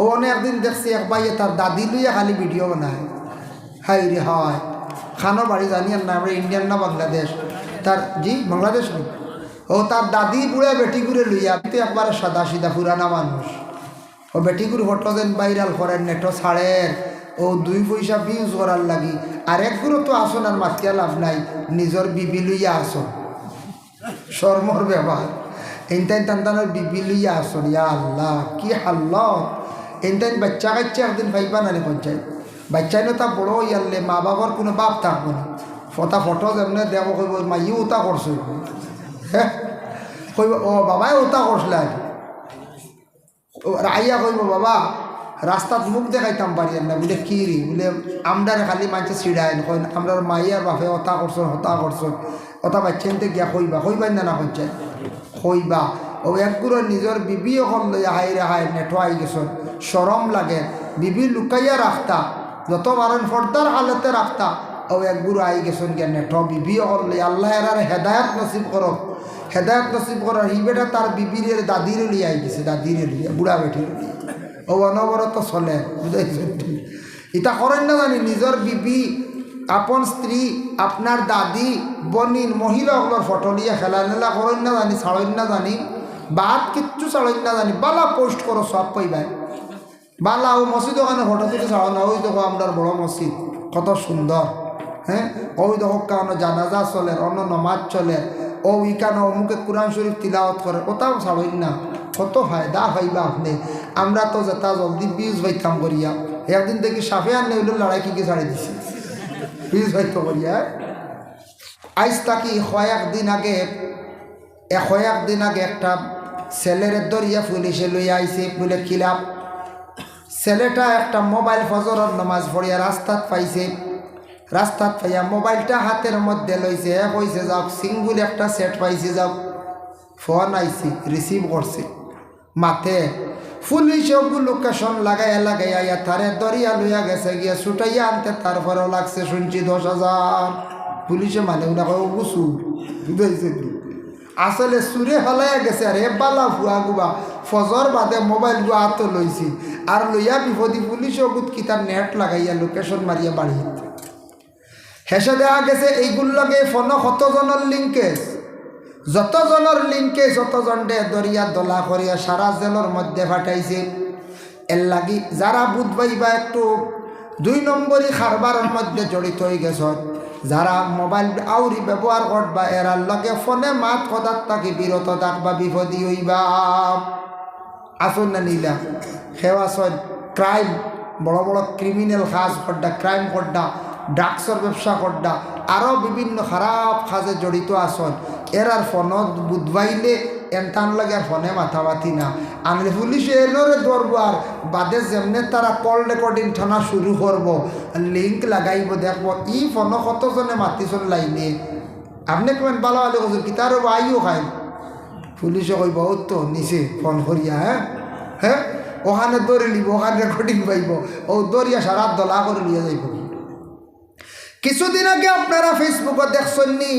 ও অনেক একদিন দেখছি এক ভাইয়ে তার দাদি লইয়া খালি ভিডিও বানায়। হাই রে হয়, খানো বাড়ি জানি আর না, আমরা ইন্ডিয়ান না বাংলাদেশ তার, জি বাংলাদেশ নেই ও তার দাদি বুড়ে বেটি করে লইয়া তো একবারে সাদা সিধা পুরানা মানুষ। ও বেটিগুর ফটো যেন ভাইরাল করেন, নেটো ছাড়েন। ও দুই পয়সা ভিউজ করার লাগি। আর একগুলো তো আসন আর মাতিয়া লাভ নাই, নিজের বিবি লইয়া আসন। শর্মর ব্যবহার। এনটাইন টানটানোর বিবি লইয়া আসন। ইয়া আল্লাহ, কি হাল্ল এনটাইন বাচ্চা কাচ্চা একদিন ভাইবা নানি পঞ্চায়েত। বাচ্চাই না তা বড় ইয়ারলে মা বাবার কোনো বাপ থাকব না। ফটা ফটো যেমনে দেব কইব মাইও ওটা করছ। হ্যাঁ কইব, ও বাবাই ওটা করছিল আর আইয়া কইব, বাবা, রাস্তাত মুখ দেখাইতাম পারি না। বলে, কি রে? বলে আমরার খালি মানছে ছিড়ায় কই আমরার মাইয়ার বাপে অতা করছ, হতা করছ। অতা বাচ্চাইতে গিয়া কইবা, কইবাই না না পঞ্চায়েত। কইবা, ও একগুলো নিজের বিবি এখন লইয়া হাই রে হাই নেটো আই গেছ। সরম লাগে। বিবি লুকাইয়া রাখতা যত বারণ ফর্দার হালতে রাখতা ও একগুলো আই গেছন গে নেটো বিবি লই আল্লাহ এরার হেদায়ত নসিব করক হেদায়ত নসিব করার হি বেটা তার বিবির দাদির লিয়ে আই গেছে দাদির লিয়ে বুড়া বেটির লিয়ে ও অনবরত চলে বুঝাইছেন ইটা করেন না জানি নিজের বিবি, আপন স্ত্রী আপনার দাদি, বনিন মহিলাগুলোর ফটো খেলা নেলা করেন না জানি ছাড়েন না জানি বাদ কিচ্ছু ছাড়েন না জানি, বালা পোস্ট করো সব পাইবাই বালা, ও মসজিদ ওখানে ফটো তুলে ছাড়ো না ওই দেখো আপনার বড় মসজিদ, কত সুন্দর হ্যাঁ? ওই দেখো কারণ জানাজা চলে, অন্য নমাজ চলে, ও ইকানো অমুকে কোরআন শরীফ তিলাওয়াত করে, ওটাও ছাড়েন না। কত ফায়দা পাইবা আপনি। আমরা তো যেটা জলদি বীজ বাইতাম করিয়া, একদিন দেখি সাফে আনলে হইল লড়াই কি কি ছাড়ি দিছি। বীজ বাইত করিয়া। আইজ তাকি কয়েক দিন আগে কয়েক দিন আগে একটা ছেলের দরিয়া পুলিশে লইয়া আইছে, বলে খিলাপ ছেলেটা একটা মোবাইল ফজরের নামাজ পড়িয়া রাস্তাত পাইছে। রাস্তাত পাইয়া মোবাইলটা হাতের মধ্যে লইছে এ কইছে যাওক সিঙ্গুল একটা সেট পাইছে যাওক ফোন আইছি রিসিভ করছে। মাথে পুলিশ লোকেশন লাগাইয়া লাগাইয়া ইয়া তারে দরিয়া লইয়া গেছে, গিয়া ছুটাইয়া আনতে, তারপরেও লাগছে শুনছি দশ হাজার। পুলিশে মানে উনা কয় বুঝাইছে আসলে সুরে হলাইয়া গেছে, আর বালা ফুয়া গুবা। ফজর বাদে মোবাইল গুয়া হাত লইছি। আর লইয়া বিপদী পুলিশ গুত কিতার নেট লাগাইয়া লোকেশন মারিয়া বাড়ি হেসে দেওয়া গেছে এইগুলোকে ফোন কতজনের লিঙ্কেজ যতজনের লিঙ্কে যতজনডে দরিয়া দলা করিয়া সারা জেলের মধ্যে ফাটাইছে। এর লাগি যারা বুধবাই বা একটু দুই নম্বরই খারবারের মধ্যে জড়িত হয়ে গেছ। যারা মোবাইল আউরি ব্যবহার করবা এরার লগে ফোনে মাত কথার তাকে বিরত থাকবা বিপদী হইবা আসুন না নিলা। সেবা সন ক্রাইম, বড় বড় ক্রিমিনাল কাজ করডা ক্রাইম করডা ড্রাগসের ব্যবসা করডা আরও বিভিন্ন খারাপ কাজে জড়িত আসন। এরার ফোনত বুধবাইলে এনটান লাগে আর ফোনে মাথা মাথি না। আনলে পুলিশে এলোরে ধরবো আর বাদে যেমনে তারা কল রেকর্ডিং থানা শুরু করব। লিঙ্ক লাগাইব দেখব ই ফোন কতজনে মাতিছন লাইনে। আপনি কেমন ভালো ভালো কৈছো কিতারও আইও খাই পুলিশে কইব তো নিচে ফোন করিয়া হ্যাঁ? হ্যাঁ? ওখানে দৌড়ে নিব, ওখানে রেকর্ডিং পাইব। ও দৌড়িয়া সারা দলা করে লিয়ে যাইব। কিছুদিন আগে আপনারা ফেসবুকে দেখছেন নি,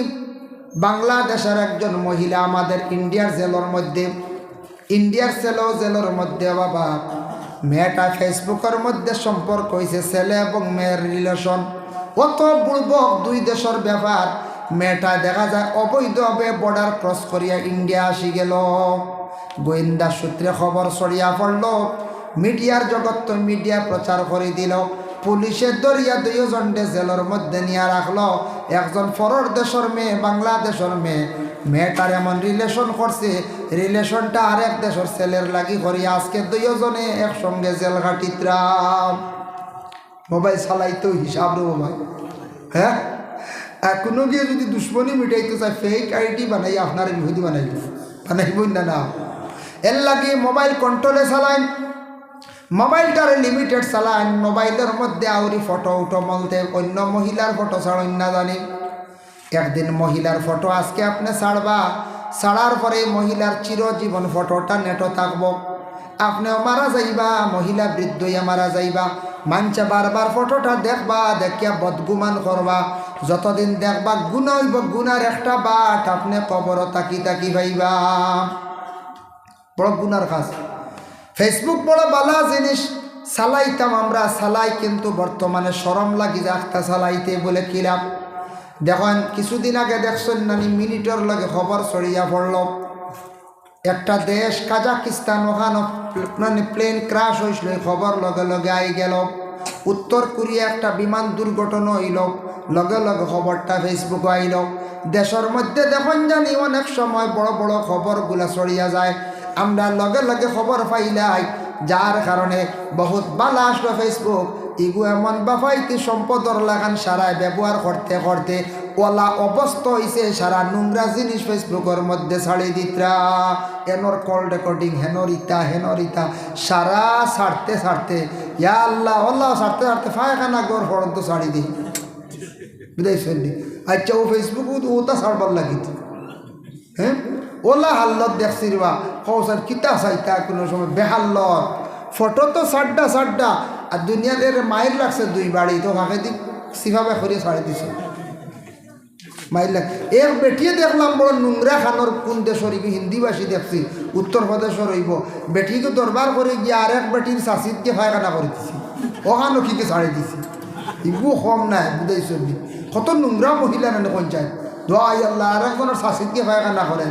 বাংলাদেশের একজন মহিলা আমাদের ইন্ডিয়ার জেলের মধ্যে ইন্ডিয়ার ছেলেও জেলের মধ্যে বাবা, মেয়েটা ফেসবুকের মধ্যে সম্পর্ক হয়েছে ছেলে এবং মেয়ের রিলেশন অত বুড়বক দুই দেশের ব্যাপার। মেয়েটা দেখা যায় অবৈধভাবে বর্ডার ক্রস করিয়া ইন্ডিয়া আসি গেল। গোয়েন্দা সূত্রে খবর ছড়িয়া পড়ল, মিডিয়ার জগৎ তো মিডিয়া প্রচার করে দিল। পুলিশের দরিয়া দুইজনডে জেলের মধ্যে নিয়ে রাখল। একজন ফরর দেশের মেয়ে, বাংলাদেশের মেয়ে। মেয়েটার এমন রিলেশন করছে রিলেশনটা আরেক দেশের ছেলের লাগি করি আজকে দুইজনে একসঙ্গে জেল ঘাটিত্রাম মোবাইল চালাইতেও হিসাব রে হ্যাঁ? কোনো গিয়ে যদি দুশ্মনী মিটাইতে চায় ফেক আইডি বানাই, আপনার বিভূতি বানাইব বানাইবই না না। এর লাগে মোবাইল কন্ট্রোলে চালাইন। মোবাইলটার লিমিটেড চালান মোবাইলের মধ্যে আউরি ফটো উঠো মলতে অন্য মহিলার ফটো ছাড়েন না জানি। একদিন মহিলার ফটো আজকে আপনি ছাড়বা। ছাড়ার পরে মহিলার চিরজীবন ফটোটা নেটো থাকব। আপনিও মারা যাইবা, মহিলা বৃদ্ধ হইয়া মারা যাইবা। মানছে বারবার ফটোটা দেখবা, দেখিয়া বদগুমান করবা। যতদিন দেখবা গুণা হইব গুনার একটা বাট, আপনি কবর তাকি তাকি ভাইবা বড় গুনার কাজ। ফেসবুক বড় বালা জিনিস। চালাইতাম আমরা চালাই কিন্তু বর্তমানে সরম লাগি যাকতা চালাইতে বলে কিলাম দেখেন, কিছুদিন আগে দেখছেন নানি মিনিটের লগে খবর ছড়িয়া পড়ল। একটা দেশ, কাজাকিস্তান ওখানে প্লেন ক্রাশ হয়েছিল খবর লগে লগে আই গেল। উত্তর কোরিয়া একটা বিমান দুর্ঘটনা হইল, লগে লগে খবরটা ফেসবুকে আইল। দেশের মধ্যে দেখুন জানি অনেক সময় বড় বড় খবরগুলা ছড়িয়া যায়। আমরা লগে লগে খবর পাইলাই, যার কারণে বহুত বালা আসলো ফেসবুক ইগু এমন বাফাইতি সম্পদর লাগান সারায় ব্যবহার করতে করতে ওলা অবস্থ হইছে সারা নোংরা জিনিস ফেসবুকের মধ্যে ছাড়ি দিতরা। এনর কল রেকর্ডিং, হেনর ইতা সারা ছাড়তে ছাড়তে, ইয়া আল্লাহ আল্লাহ ছাড়তে ছাড়তে ফায়খানা গর ফড়ন্ত ছাড়ি দিই। বুঝাইছেন আচ্ছা ও ফেসবুক, ও তা ছাড়বার লাগিত। হ্যাঁ? ওলা হাল্লত দেখছি রা কৌসার কিতা চাইতা কোনো সময়? বেহাল্লত। ফটো তো সাড্ডা সাড্ডা আর দুনিয়ার এর মায়ের লাগছে দুই বাড়ি, তো ভাগে দি সিভাবে করে ছাড়ি দিছে? মাইর লাগ এক বেটিয়ে দেখলাম বড় নোংরা খানোর কোন দেশর হিন্দিভাষী দেখছি উত্তরপ্রদেশের হইব বেটিকে দরবার করে গিয়ে আর এক বেটির শাসিতকে ফায়খানা করে দিছি। ওখানো কিকে ছাড়ি দিছি। ইগু কম নাই বুঝাইছ কত নোংরা মহিলা নানি পঞ্চায়েত। দোয়াই আল্লাহ আরেকজনের শাসিতকে ফায়খানা করে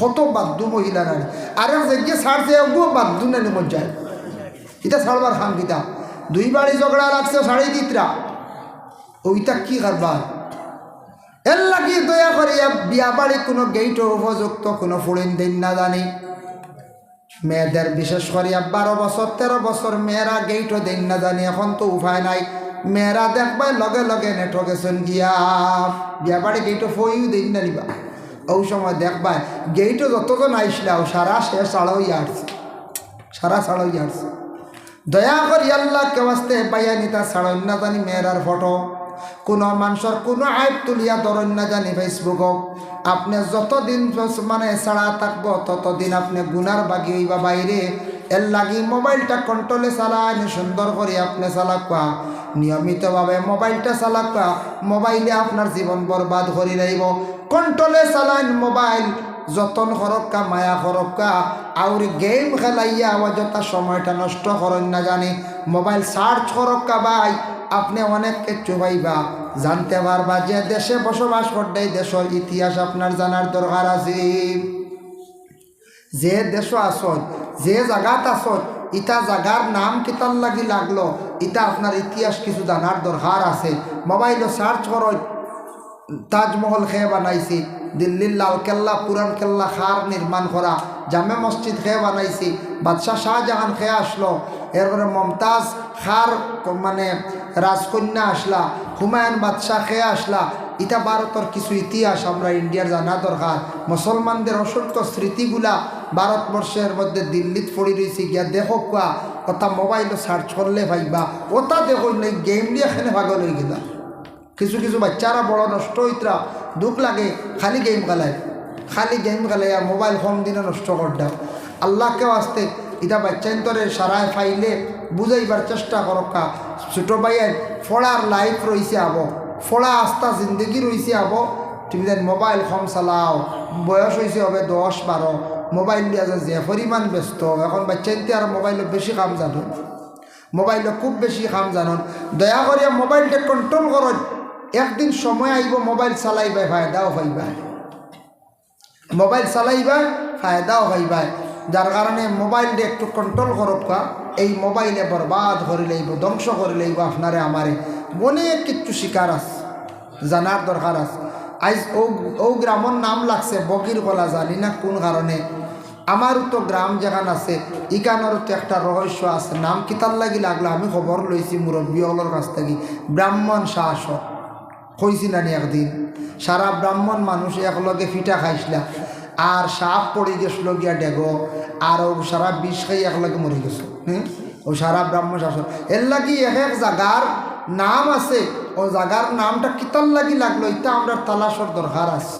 কত বাদ্যু মহিলা নানি আরেক জায়গায় ছাড়ছে এগুলো বাদ্যু নানি পঞ্চায়েত। এটা ছাড়বার খান কিতা দুই বাড়ি ঝগড়া লাগছে, সাড়ে দিতরা ওইটা কি কারবার? এর লাগি দয়া করিয়া বিয়া বাড়ি কোনো গেইট উপযুক্ত কোনো ফুড়িন দিন না জানি। মেয়েদের বিশেষ করিয়া বারো বছর, তেরো বছর মেয়েরা গেইটও দিন না জানি, এখন তো উপায় নাই। মেয়েরা দেখবাই লগে লগে নেটো গেছেন গিয়া বিয়া বাড়ি গেইটও ফইও দিন না নিবা। ওই সময় দেখবাই গেইটও যতজন আইসলাও সারা শেষ ছাড়াও আসছে। সারা ছাড়াও আসছে। দয়া করি আল্লাহ কেউ আসতে পাইয়া নিতা ছাড়ন না জানি মেয়েরার ফটো। কোনো মানুষের কোনো আইপ তুলিয়া ধরন না জানি ফেসবুকক আপনি যতদিন মানে ছাড়া থাকব, ততদিন আপনি গুনার বাগি হইবা বাইরে। এর লাগি মোবাইলটা কন্ট্রোলে চালান সুন্দর করে আপনি চালাকা নিয়মিতভাবে মোবাইলটা চালাকা মোবাইলে আপনার জীবন বরবাদ করে রইব। কন্ট্রোলে চালান মোবাইল যতন সরক্কা মায়া সরক্কা আউরি গেম খেলাইয়া অযথা সময়টা নষ্ট করেন না জানি। মোবাইল সার্চ সরক্কা ভাই, আপনি অনেক কিছু পাইবা জানতে পারবা যে দেশে বসবাস করতে দেশের ইতিহাস আপনার জানার দরকার আছে। যে দেশ আসত, যে জায়গাত আসত ইটা জাগার নাম কিতার লাগি লাগল ইটা আপনার ইতিহাস কিছু জানার দরকার আছে। মোবাইলে সার্চ করো তাজমহল খেয়ে বানাইছি। দিল্লির লাল কেল্লা পুরান কেল্লা খার নির্মাণ করা, জামে মসজিদ খেয়ে বানাইছি, বাদশাহ শাহজাহান খেয়ে আসলো, এরপরে মমতাজ খার মানে রাজকন্যা আসলা, হুমায়ুন বাদশাহ খেয়ে আসলা। ইটা ভারতের কিছু ইতিহাস, আমরা ইন্ডিয়ার জানা দরকার। মুসলমানদের অসংখ্য স্মৃতিগুলা ভারতবর্ষের মধ্যে দিল্লিত পড়ি রয়েছে গিয়া দেখো কোয়া, ওটা মোবাইলে সার্চ করলে ভাইবা ওটা দেখো গেম নিয়ে এখানে ভাগল হয়ে গেলা। কিছু কিছু বাচ্চারা বড় নষ্ট হইতরা, দুঃখ লাগে, খালি গেম খেলায়। খালি গেম খেলে আর মোবাইল কম দিনে নষ্ট করতাম আল্লাহকেও আসতে এটা বাচ্চান্তরে সারায় ফাইলে বুঝাইবার চেষ্টা করকা ছোট ভাইয়ের ফড়ার লাইফ রয়েছে আবো। ফড়া আস্থা জিন্দগি রয়েছে আবো। তুমি দেন মোবাইল ফোন চালাও। বয়স হয়েছে হবে দশ বারো। মোবাইল দিয়া যে পরিমাণ ব্যস্ত, এখন বাচ্চাইতে আর মোবাইলত বেশি কাম জানো। মোবাইলে খুব বেশি কাম জানন দয়া করিয়া মোবাইলটা কন্ট্রোল করত একদিন সময় আইব, মোবাইল চালাইবা, ফায়দাও পাইবা মোবাইল চালাইবা, ফায়দাও পাইবা যার কারণে মোবাইলটা একটু কন্ট্রোল করবা এই মোবাইলে বরবাদ করে লইব, ধ্বংস করে লইব আপনারে, আমারে। অনেক কিছু শিকার আছে জানার দরকার আছে আজ ও ও গ্রামের নাম লাগছে বগির কলা জানি না কোন কারণে। আমারও তো গ্রাম যেখান আছে ইকানোর তো একটা রহস্য আছে। নাম কিতার লাগি লাগল? আমি খবর লইছি মুরব্বী কাছ থেকে। ব্রাহ্মণ শাসক। কইছি না একদিন? সারা ব্রাহ্মণ মানুষ একলগে ফিটা খাইছিলা। আর সাপ পড়ে গেছিল গিয়া ডেগো, আর ও সারা বিষ খাই একলগে মরে গেছে। হ্যাঁ ও সারা ব্রাহ্মণ শাসন। এর লাগি এক এক জাগার নাম আছে। ও জাগার নামটা কিতার লাগি লাগল এটা আমরা তালাশর দরকার আছে।